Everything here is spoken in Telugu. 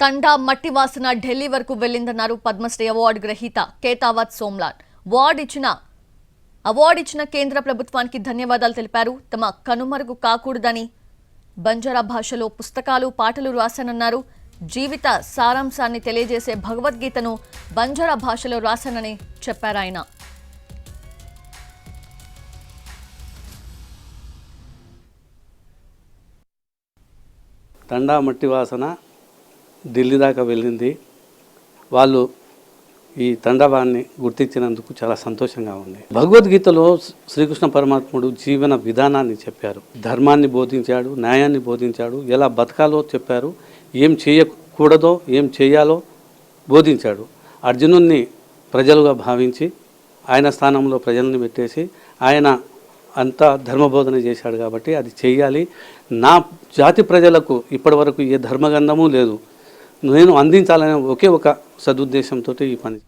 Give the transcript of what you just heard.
తండా మట్టి వాసన ఢిల్లీ వరకు వెళ్ళిందన్నారు పద్మశ్రీ అవార్డు గ్రహీత కేతావత్ సోమ్లాల్ వార్డు ఇచ్చిన అవార్డు ఇచ్చిన కేంద్ర ప్రభుత్వానికి ధన్యవాదాలు తెలిపారు. తమ కనుమరుగు కాకూడదని బంజారా భాషలో పుస్తకాలు పాటలు రాశానన్నారు. జీవిత సారాంశాన్ని తెలియజేసే భగవద్గీతను బంజారా భాషలో రాశానని చెప్పారు ఆయన. తండా మట్టి వాసన ఢిల్లీ దాకా వెళ్ళింది. వాళ్ళు ఈ తండవాన్ని గుర్తించినందుకు చాలా సంతోషంగా ఉంది. భగవద్గీతలో శ్రీకృష్ణ పరమాత్ముడు జీవన విధానాన్ని చెప్పారు. ధర్మాన్ని బోధించాడు న్యాయాన్ని బోధించాడు ఎలా బతకాలో చెప్పారు ఏం చేయకూడదో ఏం చేయాలో బోధించాడు. అర్జునుణ్ణి ప్రజలుగా భావించి ఆయన స్థానంలో ప్రజల్ని పెట్టేసి ఆయన అంతా ధర్మబోధన చేశాడు కాబట్టి అది చేయాలి. నా జాతి ప్రజలకు ఇప్పటివరకు ఏ ధర్మగంధము లేదు. నేను అందించాలనే ఒకే ఒక సదుద్దేశంతో ఈ పని